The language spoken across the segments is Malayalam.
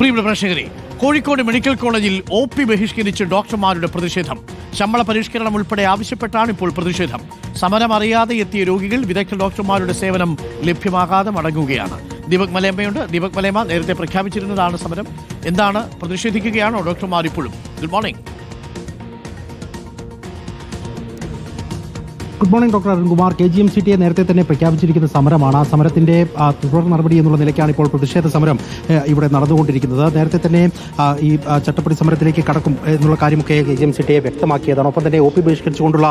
പ്രിയപ്പെട്ട പ്രേക്ഷകരെ കോഴിക്കോട് മെഡിക്കൽ കോളേജിൽ ഒ പി ബഹിഷ്കരിച്ച് ഡോക്ടർമാരുടെ പ്രതിഷേധം. ശമ്പള പരിഷ്കരണം ഉൾപ്പെടെ ആവശ്യപ്പെട്ടാണ് ഇപ്പോൾ പ്രതിഷേധം. സമരം അറിയാതെ എത്തിയ രോഗികൾ വിദഗ്ധ ഡോക്ടർമാരുടെ സേവനം ലഭ്യമാകാതെ മടങ്ങുകയാണ്. ദീപക് മലയമ്മയുണ്ട്. ദീപക് മലയമ്മ നേരത്തെ പ്രഖ്യാപിച്ചിരുന്നതാണ് സമരം. എന്താണ്? പ്രതിഷേധിക്കുകയാണോ ഡോക്ടർമാർ ഇപ്പോഴും? Good morning good morning doctor Arunkumar K G M C ടിയെ നേരത്തെ തന്നെ പ്രഖ്യാപിച്ചിരിക്കുന്ന സമരമാണ്. ആ സമരത്തിന്റെ തുടർ നടപടി എന്നുള്ള നിലയ്ക്കാണ് ഇപ്പോൾ പ്രതിഷേധ സമരം ഇവിടെ നടന്നുകൊണ്ടിരിക്കുന്നത്. നേരത്തെ തന്നെ ഈ ചട്ടപ്പടി സമരത്തിലേക്ക് കടക്കും എന്നുള്ള കാര്യമൊക്കെ കെ ജി എം സി ടിയെ വ്യക്തമാക്കിയതാണ്. ഒപ്പം തന്നെ ഒ പി ബഹിഷ്കരിച്ചുകൊണ്ടുള്ള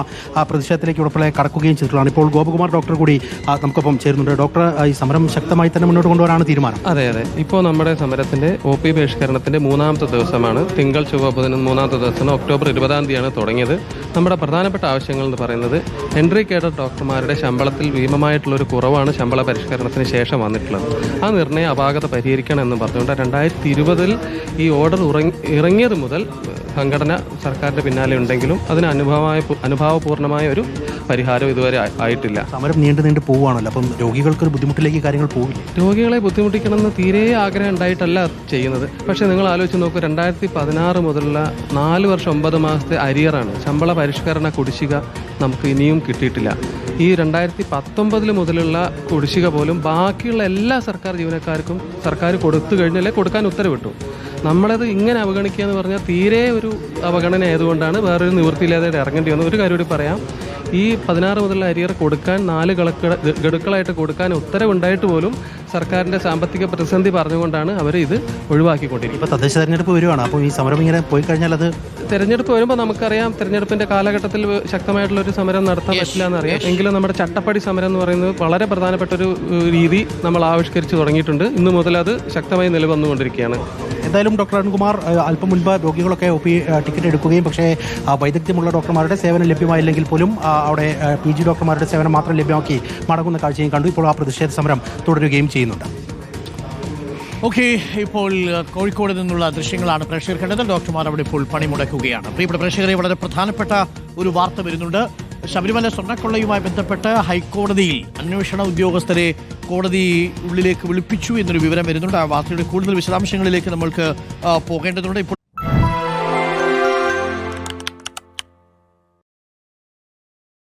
പ്രതിഷേധത്തിലേക്ക് ഉടപ്പളെ കടക്കുകയും ചെയ്തിട്ടുള്ളതാണ്. ഇപ്പോൾ ഗോപകുമാർ ഡോക്ടർ കൂടി നമുക്കൊപ്പം ചേരുന്നുണ്ട്. ഡോക്ടർ ഈ സമരം ശക്തമായി തന്നെ മുന്നോട്ട് കൊണ്ടുവരാണ് തീരുമാനം. അതെ അതെ. ഇപ്പോൾ നമ്മുടെ സമരത്തിന്റെ ഒ പി ബഹിഷ്കരണത്തിന്റെ മൂന്നാമത്തെ ദിവസമാണ്. തിങ്കൾ ചൊവ്വ പതിനൊന്ന് മൂന്നാമത്തെ ദിവസം ഒക്ടോബർ ഇരുപതാം തീയതിയാണ് തുടങ്ങിയത്. നമ്മുടെ പ്രധാനപ്പെട്ട ആവശ്യങ്ങൾ എന്ന് പറയുന്നത് എൻട്രി കേഡർ ഡോക്ടർമാരുടെ ശമ്പളത്തിൽ ഭീമമായിട്ടുള്ള ഒരു കുറവാണ് ശമ്പള പരിഷ്കരണത്തിന് ശേഷം വന്നിട്ടുള്ളത്. ആ നിർണയ അപാകത പരിഹരിക്കണം എന്ന് പറഞ്ഞുകൊണ്ട് രണ്ടായിരത്തി ഇരുപതിൽ ഈ ഓർഡർ ഇറങ്ങിയത് മുതൽ സംഘടന സർക്കാരിന്റെ പിന്നാലെ ഉണ്ടെങ്കിലും അതിന് അനുഭവമായ അനുഭാവപൂർണമായ ഒരു പരിഹാരം ഇതുവരെ ആയിട്ടില്ല. സമരം നീണ്ടു നീണ്ടു പോവുകയാണല്ലോ. അപ്പം രോഗികൾക്കൊരു ബുദ്ധിമുട്ടിലേക്ക് കാര്യങ്ങൾ പോകില്ല രോഗികളെ ബുദ്ധിമുട്ടിക്കണമെന്ന് തീരെ ആഗ്രഹം ഉണ്ടായിട്ടല്ല ചെയ്യുന്നത്. പക്ഷേ നിങ്ങൾ ആലോചിച്ച് നോക്കൂ രണ്ടായിരത്തി പതിനാറ് മുതലുള്ള നാല് വർഷം ഒമ്പത് മാസത്തെ അരിയറാണ്. ശമ്പള പരിഷ്കരണ കുടിശ്ശിക നമുക്ക് ഇനിയും കിട്ടിയിട്ടില്ല. ഈ രണ്ടായിരത്തി പത്തൊമ്പതിൽ മുതലുള്ള കുടിശ്ശിക പോലും ബാക്കിയുള്ള എല്ലാ സർക്കാർ ജീവനക്കാർക്കും സർക്കാർ കൊടുത്തു കഴിഞ്ഞാലേ കൊടുക്കാൻ ഉത്തരവിട്ടു. നമ്മളത് ഇങ്ങനെ അവഗണിക്കുക എന്ന് പറഞ്ഞാൽ തീരെ ഒരു അവഗണന ആയതുകൊണ്ടാണ് വേറൊരു നിവൃത്തിയില്ലാതെ ഇറങ്ങേണ്ടി വന്നത്. ഒരു കാര്യം കൂടി പറയാം. ഈ പതിനാറ് മുതലുള്ള അരിയർ കൊടുക്കാൻ നാല് കളക്ക ഗഡുക്കളായിട്ട് കൊടുക്കാൻ ഉത്തരവുണ്ടായിട്ട് പോലും സർക്കാരിന്റെ സാമ്പത്തിക പ്രതിസന്ധി പറഞ്ഞുകൊണ്ടാണ് അവർ ഇത് ഒഴിവാക്കിക്കൊണ്ടിരിക്കുന്നത്. ഇപ്പൊ തദ്ദേശ തെരഞ്ഞെടുപ്പ് വരുവാണ്. അപ്പോൾ ഈ സമരം ഇങ്ങനെ പോയി കഴിഞ്ഞാൽ അത് തെരഞ്ഞെടുപ്പ് വരുമ്പോൾ നമുക്കറിയാം തെരഞ്ഞെടുപ്പിന്റെ കാലഘട്ടത്തിൽ ശക്തമായിട്ടുള്ള ഒരു സമരം നടത്താൻ പറ്റില്ല എന്നറിയാം. എങ്കിലും നമ്മുടെ ചട്ടപ്പടി സമരം എന്ന് പറയുന്നത് വളരെ പ്രധാനപ്പെട്ട ഒരു രീതി നമ്മൾ ആവിഷ്കരിച്ച് തുടങ്ങിയിട്ടുണ്ട്. ഇന്ന് മുതൽ അത് ശക്തമായി നിലവന്നുകൊണ്ടിരിക്കുകയാണ് എന്തായാലും ഡോക്ടർ അരുൺകുമാർ അല്പം മുൻപ് രോഗികളൊക്കെ ഒ പി ടിക്കറ്റ് എടുക്കുകയും പക്ഷേ വൈദഗ്ധ്യമുള്ള ഡോക്ടർമാരുടെ സേവനം ലഭ്യമായില്ലെങ്കിൽ പോലും അവിടെ പി ജി ഡോക്ടർമാരുടെ സേവനം മാത്രം ലഭ്യമാക്കി മടങ്ങുന്ന കാഴ്ചയും കണ്ടു. ഇപ്പോൾ ആ പ്രതിഷേധ സമരം തുടരുകയും ചെയ്യുന്നുണ്ട്. ഓക്കെ ഇപ്പോൾ കോഴിക്കോട് നിന്നുള്ള ദൃശ്യങ്ങളാണ് പ്രേക്ഷകർ കണ്ടത് ഡോക്ടർമാർ അവിടെ ഇപ്പോൾ പണിമുടക്കുകയാണ്. പ്രിയപ്പെട്ട പ്രേക്ഷകരെ വളരെ പ്രധാനപ്പെട്ട ഒരു വാർത്ത വരുന്നുണ്ട്. ശബരിമല സ്വർണക്കൊള്ളയുമായി ബന്ധപ്പെട്ട് ഹൈക്കോടതിയിൽ അന്വേഷണ ഉദ്യോഗസ്ഥരെ കോടതി ഉള്ളിലേക്ക് വിളിപ്പിച്ചു എന്നൊരു വിവരം വരുന്നുണ്ട്. ആ വാർത്തയുടെ കൂടുതൽ വിശദാംശങ്ങളിലേക്ക് നമ്മൾക്ക് പോകേണ്ടതുണ്ട്. ഇപ്പോൾ